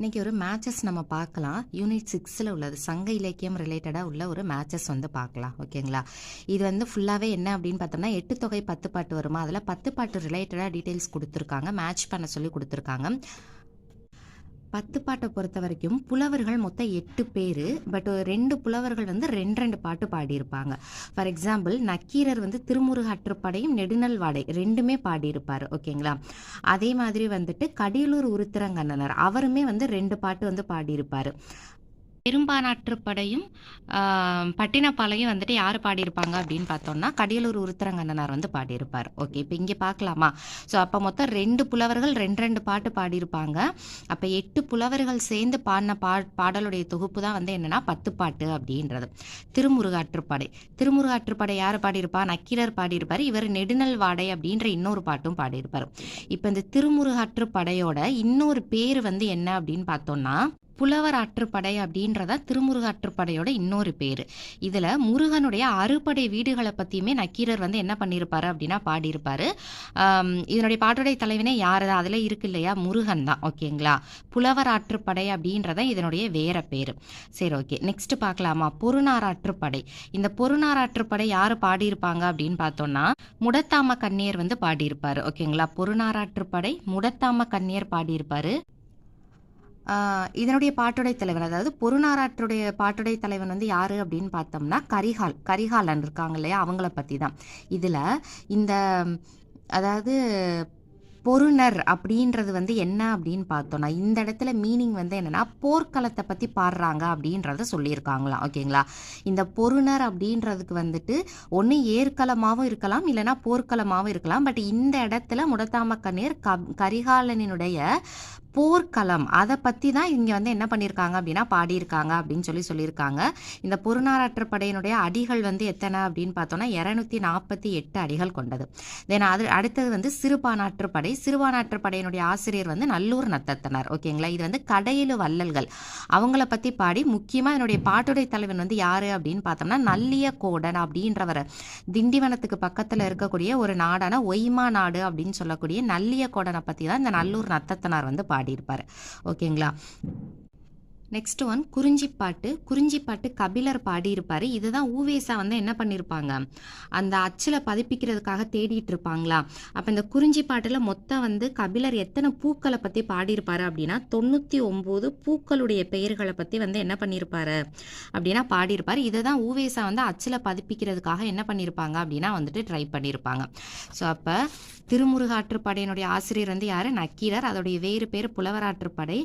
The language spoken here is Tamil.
இன்றைக்கி ஒரு மேட்சஸ் நம்ம பார்க்கலாம். யூனிட் சிக்ஸில் உள்ளது. சங்க இலக்கியம் ரிலேட்டடாக உள்ள ஒரு மேட்சஸ் வந்து பார்க்கலாம். ஓகேங்களா இது வந்து ஃபுல்லாகவே என்ன அப்படின்னு பார்த்தோம்னா எட்டு தொகை பத்து பாட்டு வருமா? அதில் பத்து பாட்டு ரிலேட்டடாக டீட்டெயில்ஸ் கொடுத்துருக்காங்க. மேட்ச் பண்ண சொல்லி கொடுத்துருக்காங்க. பத்து பாட்டை பொறுத்த வரைக்கும் புலவர்கள் மொத்தம் எட்டு பேர். பட் ரெண்டு புலவர்கள் வந்து ரெண்டு ரெண்டு பாட்டு பாடியிருப்பாங்க. ஃபார் எக்ஸாம்பிள் நக்கீரர் வந்து திருமுருகாற்றுப்படையும் நெடுநல் வாடை ரெண்டுமே பாடியிருப்பார். ஓகேங்களா? அதே மாதிரி வந்துட்டு கடியலூர் உருத்திரங்கண்ணனர் அவருமே வந்து ரெண்டு பாட்டு வந்து பாடியிருப்பார். பெரும்பானாற்றுப்படையும் படையும் பட்டினப்பாலையும் வந்துட்டு யார் பாடியிருப்பாங்க அப்படின்னு பார்த்தோம்னா கடியலூர் உருத்திரங்கண்ணனார் வந்து பாடியிருப்பார். ஓகே இப்போ இங்கே பார்க்கலாமா? ஸோ அப்போ மொத்தம் ரெண்டு புலவர்கள் ரெண்டு ரெண்டு பாட்டு பாடியிருப்பாங்க. அப்போ எட்டு புலவர்கள் சேர்ந்து பாடின பா பாடலுடைய தொகுப்பு தான் வந்து என்னென்னா பத்து பாட்டு அப்படின்றது. திருமுருகாற்றுப்படை. திருமுருகாற்றுப்படை யார் பாடியிருப்பா? நக்கீரர் பாடியிருப்பார். இவர் நெடுநல் வாடை அப்படின்ற இன்னொரு பாட்டும் பாடியிருப்பார். இப்போ இந்த திருமுருகாற்றுப்படையோட இன்னொரு பேர் வந்து என்ன அப்படின்னு பார்த்தோம்னா புலவர் ஆற்றுப்படை அப்படின்றத திருமுருகாற்றுப்படையோட இன்னொரு பேர். இதில் முருகனுடைய அறுபடை வீடுகளை பற்றியுமே நக்கீரர் வந்து என்ன பண்ணியிருப்பாரு அப்படின்னா பாடியிருப்பாரு. இதனுடைய பாட்டுடைய தலைவனே யார்? அதில் இருக்கு இல்லையா? முருகன் தான். ஓகேங்களா புலவர் ஆற்றுப்படை அப்படின்றத இதனுடைய வேற பேர். சரி ஓகே நெக்ஸ்ட் பார்க்கலாமா? பொருநாராற்றுப்படை இந்த பொருநாராற்றுப்படை யார் பாடியிருப்பாங்க அப்படின்னு பார்த்தோம்னா முடத்தாம கண்ணியர் வந்து பாடியிருப்பாரு. ஓகேங்களா பொருநாராற்றுப்படை முடத்தாம கண்ணியர் பாடியிருப்பாரு. இதனுடைய பாட்டுடை தலைவன் அதாவது பொருநாராற்றுடைய பாட்டுடை தலைவன் வந்து யாரு அப்படின்னு பார்த்தோம்னா கரிகால் கரிகாலன் இருக்காங்க இல்லையா? அவங்கள பற்றி தான் இதில் இந்த அதாவது பொருணர் அப்படின்றது வந்து என்ன அப்படின்னு பார்த்தோம்னா இந்த இடத்துல மீனிங் வந்து என்னன்னா போர்க்களத்தை பற்றி பாடுறாங்க அப்படின்றத சொல்லியிருக்காங்களாம். ஓகேங்களா? இந்த பொருணர் அப்படின்றதுக்கு வந்துட்டு ஒன்று ஏற்களமாகவும் இருக்கலாம் இல்லைன்னா போர்க்களமாகவும் இருக்கலாம். பட் இந்த இடத்துல முடத்தாம கண்ணீர் க கரிகாலனினுடைய போர்க்களம். அதை பற்றி தான் இங்கே வந்து என்ன பண்ணியிருக்காங்க அப்படின்னா பாடியிருக்காங்க அப்படின்னு சொல்லி சொல்லியிருக்காங்க. இந்த பொருநாராற்றுப் படையினுடைய அடிகள் வந்து எத்தனை அப்படின்னு பார்த்தோன்னா இரநூத்தி நாற்பத்தி எட்டு அடிகள் கொண்டது. தென் அது அடுத்தது வந்து சிறுபானாற்று படை. சிறுபானாற்று படையினுடைய ஆசிரியர் வந்து நல்லூர் நத்தத்தனர். ஓகேங்களா இது வந்து கடையிலு வள்ளல்கள். அவங்கள பற்றி பாடி முக்கியமாக என்னுடைய பாட்டுடை தலைவன் வந்து யார் அப்படின்னு பார்த்தோம்னா நல்லிய கோடன் அப்படின்றவர். திண்டிவனத்துக்கு பக்கத்தில் இருக்கக்கூடிய ஒரு நாடான ஒய்மா நாடு அப்படின்னு சொல்லக்கூடிய நல்லிய கோடனை பற்றி தான் இந்த நல்லூர் நத்தத்தனார் வந்து பாடியிருப்பார். ஓகேங்களா? Next one Kurinjippattu. Kurinjipattu Kapilar பாடியிருப்பார். இதுதான் ஊவேசா வந்து என்ன பண்ணியிருப்பாங்க அந்த அச்சில் பதிப்பிக்கிறதுக்காக தேடிட்டு இருப்பாங்களா அப்போ இந்த குறிஞ்சிப்பாட்டில் மொத்தம் வந்து கபிலர் எத்தனை பூக்களை பற்றி பாடியிருப்பாரு அப்படின்னா தொண்ணூற்றி ஒம்பது பூக்களுடைய பெயர்களை பற்றி வந்து என்ன பண்ணியிருப்பாரு அப்படின்னா பாடியிருப்பார். இதை தான் ஊவேசா வந்து அச்சில் பதிப்பிக்கிறதுக்காக என்ன பண்ணியிருப்பாங்க அப்படின்னா வந்துட்டு ட்ரை பண்ணியிருப்பாங்க ஸோ அப்போ திருமுருகாற்றுப்படையினுடைய ஆசிரியர் வந்து யார்? நக்கீரர். அதோடைய வேறு பேர் புலவராற்றுப்படை.